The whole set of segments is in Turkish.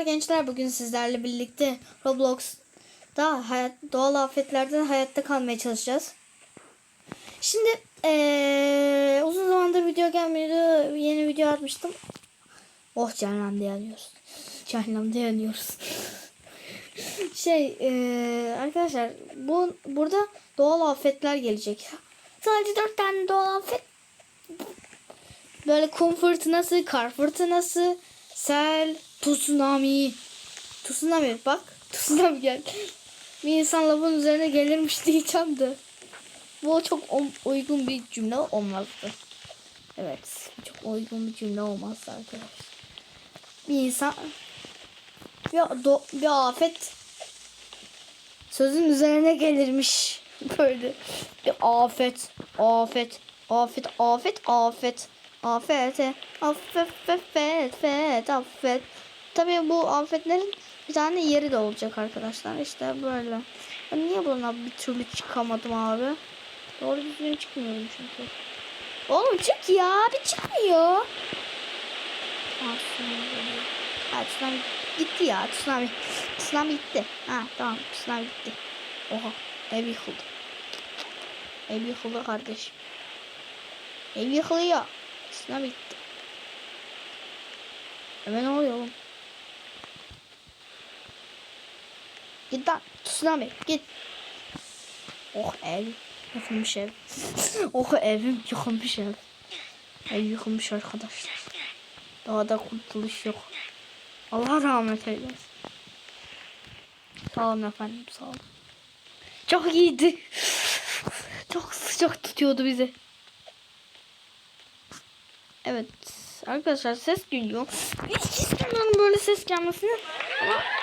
Merhabalar gençler. Bugün sizlerle birlikte Roblox'ta hayat, doğal afetlerden hayatta kalmaya çalışacağız. Şimdi eee, uzun zamandır video gelmiyordu. Yeni video atmıştım. Oh cehennemde yanıyoruz. Cehennemde yanıyoruz. şey eee, arkadaşlar bu burada doğal afetler gelecek. Sadece dört tane doğal afet Böyle kum fırtınası, kar fırtınası, sel, tsunami. Tsunami bak. Tsunami gel. Bir insan lavın üzerine gelirmiş diyeceğim de. Bu çok uygun bir cümle olmazdı. Evet. Çok uygun bir cümle olmazdı arkadaşlar. Bir insan bir, do, bir afet sözün üzerine gelirmiş. Böyle bir afet, afet, afet, afet, afet. Afet, affet, affet, affet, affet. Tabii bu afetlerin bir tane yeri de olacak arkadaşlar. İşte böyle. Ben niye buna bir türlü çıkamadım abi? Doğru düzgün çıkmıyorum çünkü. Oğlum çık ya. Bir çıkmıyor. Ha, tsunami gitti ya. Tsunami. Tsunami gitti. Ha tamam. Tsunami gitti. Oha. Ev yıkıldı. Ev yıkıldı kardeşim. Ev yıkılıyor. Tsunami gitti. Hemen oluyor oğlum? Git lan. Tsunami git. Oh ev. Yıkılmış ev. oh evim yıkılmış ev. Ev yıkılmış arkadaşlar. Daha da kurtuluş yok. Allah rahmet eylesin. Sağ olun efendim sağ olun. Çok iyiydi. Çok sıcak tutuyordu bizi. Evet arkadaşlar ses geliyor. Hiç istemiyorum böyle ses gelmesini. Ama...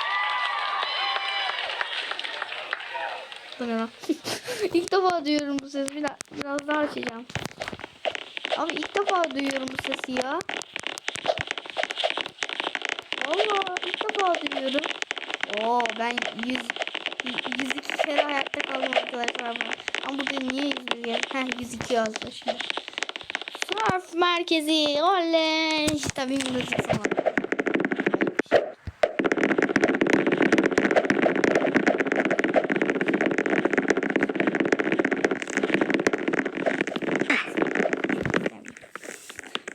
Lan? ilk defa duyuyorum bu sesi. Biraz, daha açacağım. Abi ilk defa duyuyorum bu sesi ya. Vallahi ilk defa duyuyorum. Oo ben 100 102 kere hayatta kaldım arkadaşlar. Ama burada niye 100 ya? Heh 102 yazdı şimdi. Surf merkezi. Oley. İşte tabii müzik zamanı.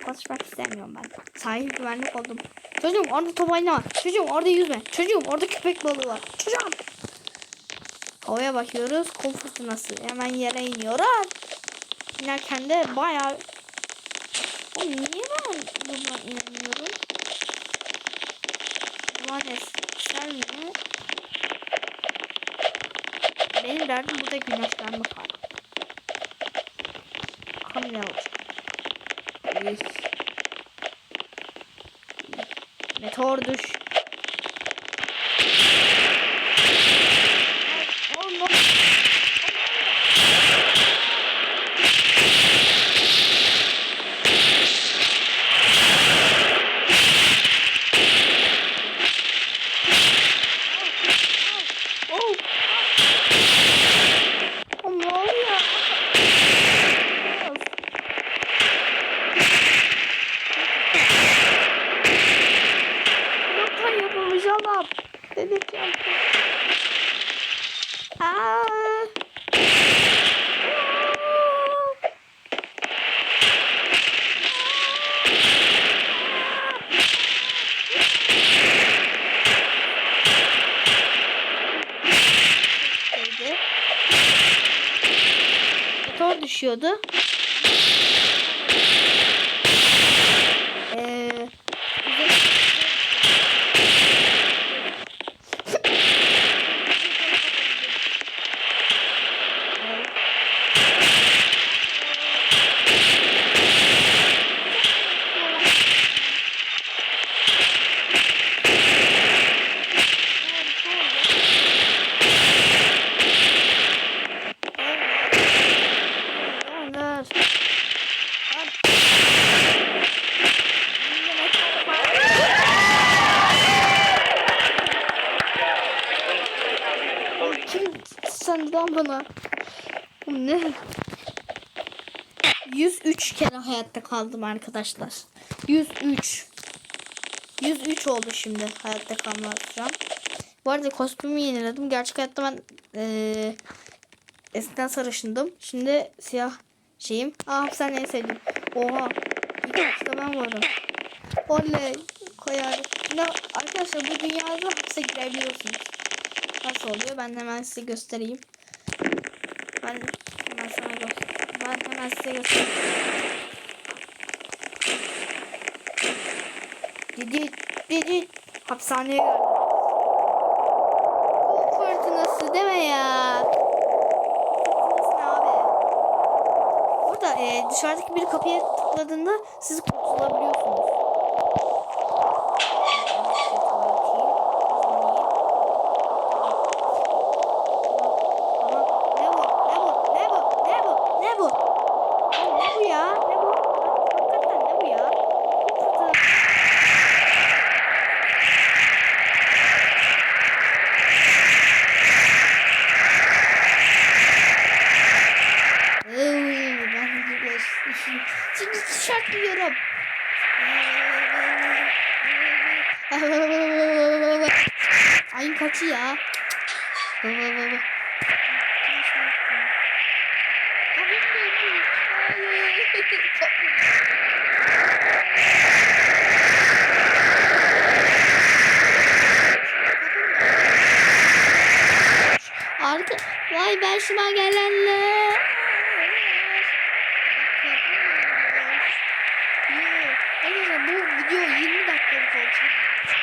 Konuşmak istemiyorum ben. Sahil güvenlik oldum. Çocuğum orada top oynama. Çocuğum orada yüzme. Çocuğum orada köpek balığı var. Çocuğum. Havaya bakıyoruz. Kum fırtınası. Hemen yere iniyoruz. İnerken de bayağı... Oğlum niye ben buradan inemiyorum? Duman eser mi? Benim derdim burada güneşlenmek var. Bakalım ne olacak. Meteor düş. Oğlum, oğlum. Oh. Oğlum ne oluyor? Yoktan yapılmış adam. Dedik yaptım. Aa. Şeydi. Motor düşüyordu. Ee, Onlar. Kim lan bana? Bu ne? 103 kere hayatta kaldım arkadaşlar. 103. 103 oldu şimdi hayatta kalma sürem. Bu arada kostümümü yeniledim. Gerçek hayatta ben eee eskiden sarışındım. Şimdi siyah şeyim. Aa hapishaneyi sevdim. Oha. İlk hapiste ben varım. Oley. Koyar. Ne, arkadaşlar bu dünyada hapse girebiliyorsunuz. Nasıl oluyor? Ben hemen size göstereyim. Ben hemen sana göster. Ben hemen size göstereyim. Dedi, dedi. Hapishaneye. Bu fırtınası deme ya. Burada e, dışarıdaki bir kapıya tıkladığında siz kurtulabiliyorsunuz. Ne bu? Ne bu? Ne bu? Ne bu? Ne bu? Ne bu ya? Ne bu? Hakikaten ne bu ya? Bu fırtına. Iy, ben de işim. Şimdi tişört giyiyorum. Kaçı ya? Arka, vay şuna gelenler. Arkadaşlar bu video 20 dakikalık olacak.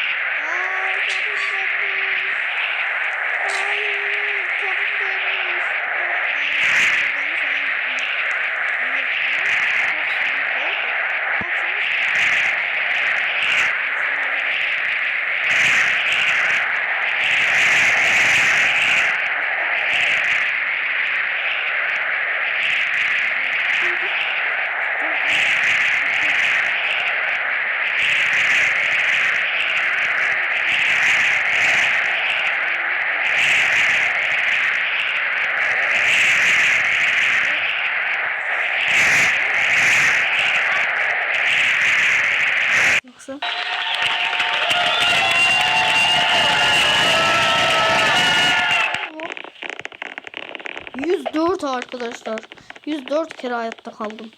...104 arkadaşlar. 104 kere hayatta kaldım.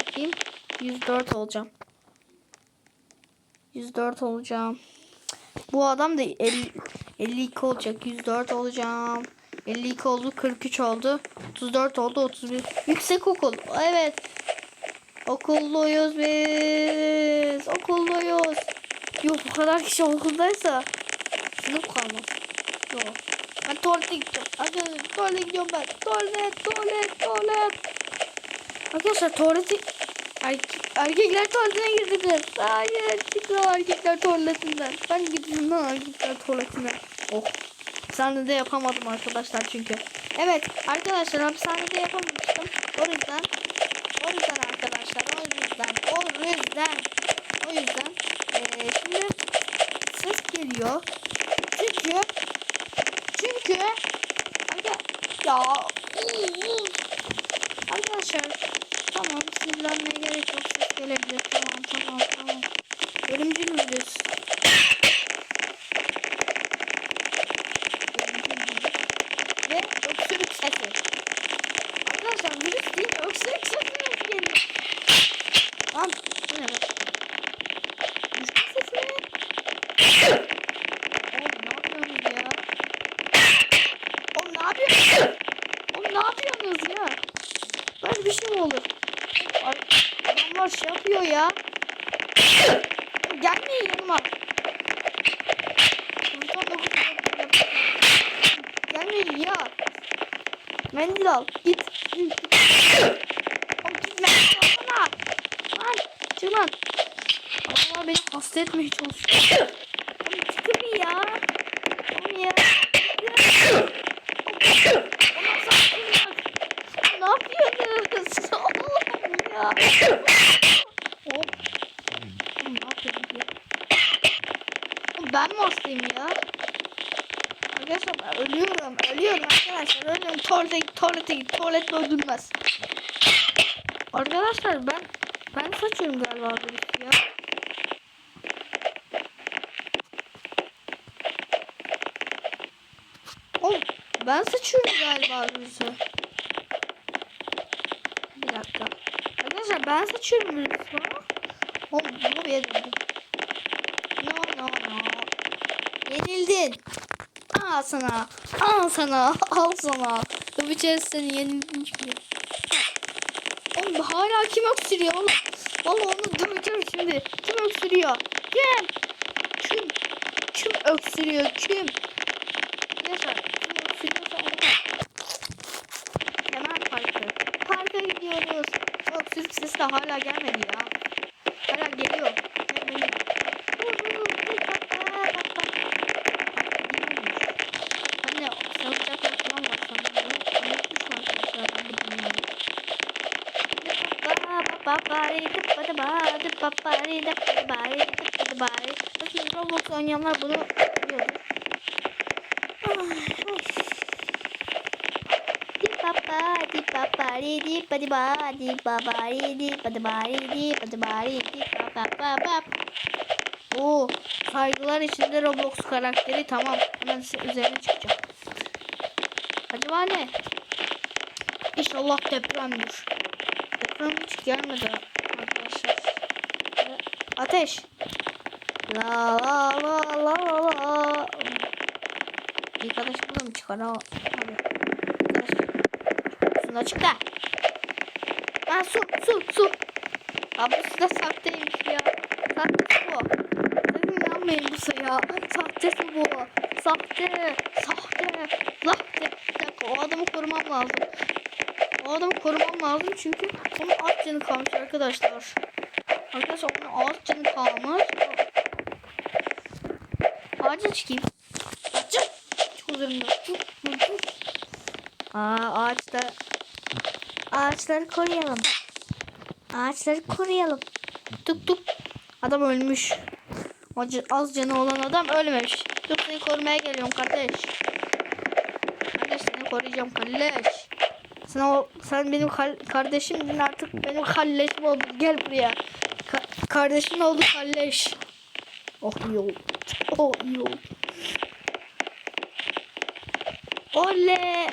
Bakayım. 104 olacağım. 104 olacağım. Bu adam da 50, 52 olacak. 104 olacağım. 52 oldu. 43 oldu. 34 oldu. 31. Yüksek okul. Evet. Okulluyuz biz. Okulluyuz. Yok bu kadar kişi okuldaysa sınıf kalmaz. Yok. Ben tuvalete gideceğim. Arkadaşlar tuvalete gidiyorum ben. Tuvalet, tuvalet, tuvalet. Arkadaşlar tuvaleti erkek, erkekler tuvaletine girdiler. Hayır çıkıyor erkekler tuvaletinden. Ben gideyim lan erkekler tuvaletine. Oh. Hapishanede de yapamadım arkadaşlar çünkü. Evet arkadaşlar hapishanede yapamamıştım. O yüzden o yüzden arkadaşlar o yüzden o yüzden o yüzden eee, şimdi ses geliyor. Çünkü çünkü Arka, ya arkadaşlar tamam sinirlenmeye gerek yok. Gelebilir. Tamam tamam tamam. Ölümcül virüs Ölümcül virüs. ve öksürük sesi arkadaşlar virüs değil öksürük sesi nasıl geliyor lan bu ne be düşman sesi mi oğlum ne yapıyorsunuz ya Oğlum ne yapıyorsunuz? Oğlum ne yapıyorsunuz ya? Böyle bir şey mi olur? Adamlar şey yapıyor ya. Oğlum Gelmeyin yanıma. Gelmeyin ya. Mendil al. Git. Oğlum git mendil alsana. Lan çık lan. Allah beni hasta etmeye çalışıyor. Oğlum çıkın ya. Oğlum ya. Ne ya. Hop. Ne yapayım ya? Ben mi hastayım ya? Arkadaşlar ölüyorum, ölüyorum arkadaşlar. Ölüyorum. Tuvalete git, tuvalete git. Tuvalette öldürmez. Arkadaşlar ben ben saçıyorum galiba birisi ya. Oğlum ben saçıyorum galiba birisi. Bir dakika. Arkadaşlar ben seçiyorum Rüzü. Oğlum bu bir. No no no. Yenildin. Al sana. Al sana. Al sana. Yapacağız seni yenildin çünkü. Oğlum hala kim öksürüyor oğlum? Vallahi onu döveceğim şimdi. Kim öksürüyor? Kim? Kim? Kim öksürüyor? Kim? Sesi de hala gelmedi ya. Hala geliyor. Gelmedi. Anne salıncaklar falan var sanırım. Unutmuşum arkadaşlar ben bu dünyayı. Roblox oynayanlar bunu biliyordur. Oo, saygılar içinde Roblox karakteri tamam. Hemen üzerine çıkacağım. Acaba ne? İnşallah depremdir. Deprem hiç gelmedi arkadaşlar. Ateş. La la la la la la. Arkadaş bunu mu çıkar ha? Hadi. Arkadaş. Şuna çık da. Ha su su su. Abi bu da sahteymiş ya. Sahte su bu. Sakın inanmayın bu suya. Sahte su bu. Sahte. Sahte. Sahte. Bir dakika o adamı korumam lazım. O adamı korumam lazım çünkü onun alt canı kalmış arkadaşlar. Arkadaşlar onun alt canı kalmış. Ağaca çıkayım. Ağaca. Çok üzerinde. Aa ağaçta. Ağaçları koruyalım. Ağaçları koruyalım. Tuk tuk. Adam ölmüş. Az canı olan adam ölmemiş. Dur seni korumaya geliyorum kardeş. Kardeş seni koruyacağım kardeş. Sen o sen benim kal- kardeşimdin artık benim kalleşim oldun. Gel buraya. Ka- kardeşin oldu kalleş. Oh iyi. Oh iyi oldu. Oley.